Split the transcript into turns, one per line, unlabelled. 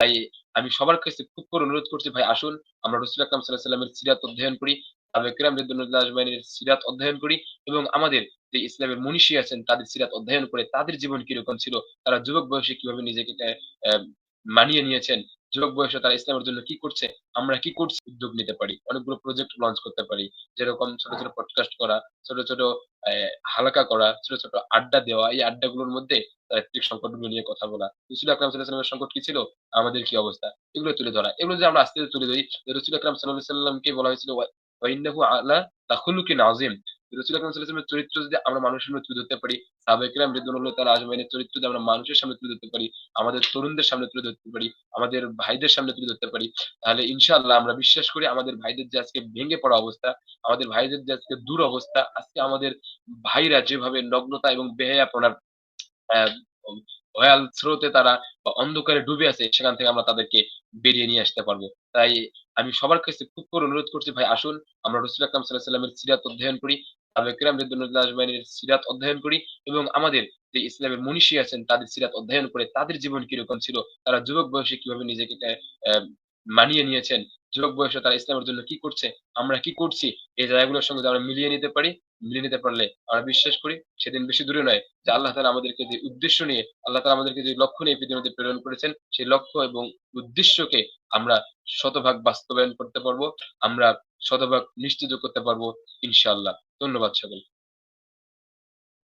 তাই আমি সবার কাছে খুব করে অনুরোধ করছি, ভাই, আসুন, আমরা রসুল আকরাম সাল্লাহ সাল্লামের সিরাত অধ্যয়ন করি আবেকরাম রিদুল্লাহ আজমাইনের সিরাত অধ্যয়ন করি এবং আমাদের যে ইসলামের মনীষী আছেন, তাদের সিরাত অধ্যয়ন করে তাদের জীবন কীরকম ছিল, তারা যুবক বয়সে কীভাবে নিজেকে মানিয়ে নিয়েছেন যুবক বয়সে তারা ইসলামের জন্য কি করছে, আমরা কি করছি, উদ্যোগ নিতে পারি, অনেকগুলো প্রজেক্ট লঞ্চ করতে পারি, যেরকম ছোট ছোট পডকাস্ট করা, ছোট ছোট হালকা করা, ছোট ছোট আড্ডা দেওয়া, এই আড্ডাগুলোর মধ্যে চারিত্রিক সংকটগুলো নিয়ে কথা বলা। রসুল আকরাম সাল্লাহামের সংকট কি ছিল? আমাদের কি অবস্থা? এগুলো তুলে ধরা। এগুলো যে আমরা আস্তে আস্তে তুলে ধরি, রসুল আকরাম সাল্লাহ সাল্লামকে বলা হয়েছিল ওয়াইন্নাহু আলা আযীম। রাসূল আকরাম আলাইহি চরিত্র যদি আমরা মানুষের সামনে তুলে ধরতে পারি সাহাবায়ে রিদওয়ানুল্লাহ তাআলা আজমাইনের চরিত্র যদি আমরা মানুষের সামনে তুলে ধরতে পারি, আমাদের তরুণদের সামনে তুলে ধরতে পারি, আমাদের ভাইদের সামনে তুলে ধরতে পারি, তাহলে ইনশাআল্লাহ আমরা বিশ্বাস করি আমাদের ভাইদের যে আজকে ভেঙে পড়া অবস্থা, আমাদের ভাইদের যে আজকে দূর অবস্থা, আজকে আমাদের ভাইরা যেভাবে নগ্নতা এবং বেহায়াপনার ভয়াল স্রোতে তারা অন্ধকারে ডুবে আছে, সেখান থেকে আমরা তাদেরকে বেরিয়ে নিয়ে আসতে পারব। তাই আমি সবার কাছে খুব করে অনুরোধ করছি, ভাই আসুন, আমরা রসুল আকরাম সাল্লাহ সাল্লামের সিরাত অধ্যয়ন করি সাবেকরাম রিদুল্লাহ আজমাইনের সিরাত অধ্যয়ন করি এবং আমাদের যে ইসলামের মনীষী আছেন, তাদের সিরাত অধ্যয়ন করে তাদের জীবন কীরকম ছিল, তারা যুবক বয়সে কীভাবে নিজেকে মানিয়ে নিয়েছেন, যুবক বয়সে তারা ইসলামের জন্য কি করছে, আমরা কি করছি, এই জায়গাগুলোর সঙ্গে আমরা মিলিয়ে নিতে পারি, মিলিয়ে নিতে পারলে আমরা বিশ্বাস করি সেদিন বেশি দূরে নয়। যে আল্লাহ তালা আমাদেরকে যে উদ্দেশ্য নিয়ে, আল্লাহ তালা আমাদেরকে যে লক্ষ্য নিয়ে পৃথিবীতে প্রেরণ করেছেন, সেই লক্ষ্য এবং উদ্দেশ্যকে আমরা শতভাগ বাস্তবায়ন করতে পারব, আমরা শতভাগ নিশ্চিত করতে পারব, ইনশাআল্লাহ। ধন্যবাদ সকল